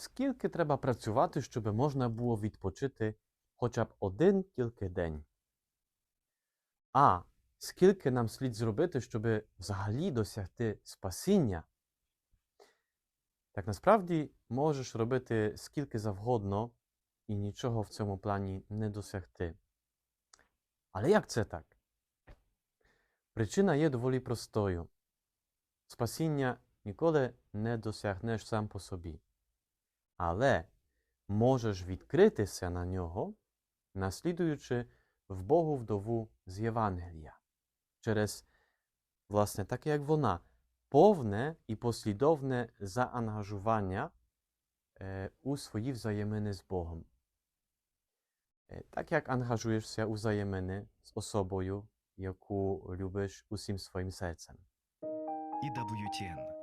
Скільки треба працювати, щоб можна було відпочити хоча б один тільки день? А скільки нам слід зробити, щоб взагалі досягти спасіння? Так насправді можеш робити скільки завгодно і нічого в цьому плані не досягти. Але як це так? Причина є доволі простою. Спасіння ніколи не досягнеш сам по собі. Але можеш відкритися на нього, наслідуючи в Богу вдову з Євангелія. Через, власне, так як вона, повне і послідовне заангажування е, у свої взаємини з Богом. Е, так як ангажуєшся у взаємини з особою, яку любиш усім своїм серцем. EWTN